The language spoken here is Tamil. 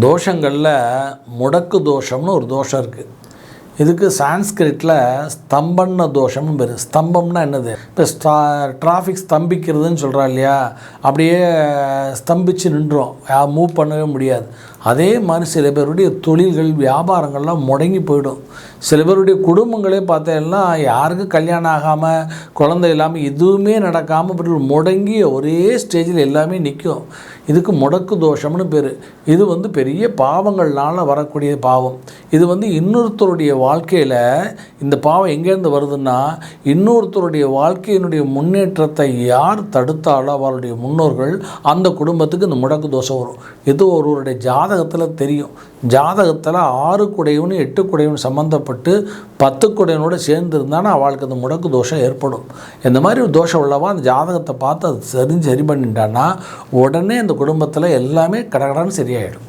தோஷங்களில் முடக்கு தோஷம்னு ஒரு தோஷம் இருக்குது இதுக்கு சான்ஸ்கிரிட்டில் ஸ்தம்பன்ன தோஷம்னு பேர். ஸ்தம்பம்னா என்னது? இப்போ ஸ்டா டிராஃபிக் ஸ்தம்பிக்கிறதுன்னு சொல்கிறா இல்லையா? அப்படியே ஸ்தம்பித்து நின்றோம். மூவ் பண்ணவே முடியாது. அதே மாதிரி சில பேருடைய தொழில்கள் வியாபாரங்கள்லாம் முடங்கி போயிடும். சில பேருடைய குடும்பங்களே பார்த்தேன்னா யாருக்கும் கல்யாணம் ஆகாமல் குழந்தை இல்லாமல் எதுவுமே நடக்காமல் இப்படி முடங்கி ஒரே ஸ்டேஜில் எல்லாமே நிற்கும் இதுக்கு முடக்கு தோஷம்னு பேர். இது வந்து பெரிய பாவங்கள்னால வரக்கூடிய பாவம். இது வந்து இன்னொருத்தருடைய வாழ்க்கையில் இந்த பாவம் எங்கேருந்து வருதுன்னா இன்னொருத்தருடைய வாழ்க்கையினுடைய முன்னேற்றத்தை யார் தடுத்தாலோ அவருடைய முன்னோர்கள் அந்த குடும்பத்துக்கு இந்த முடக்கு தோஷம் வரும். இது ஒருவருடைய ஜாதகத்தில் தெரியும். ஜாதகத்தில் ஆறு குடையவனு எட்டு குடையவன் சம்மந்தப்பட்டு பத்து குடையனோட சேர்ந்து இருந்தானா அவளுக்கு அந்த முடக்கு தோஷம் ஏற்படும். இந்த மாதிரி ஒரு தோஷம் உள்ளவா அந்த ஜாதகத்தை பார்த்து அது சரி சரி பண்ணிட்டான்னா உடனே அந்த குடும்பத்தில் எல்லாமே கடகடான்னு சரியாயிடும்.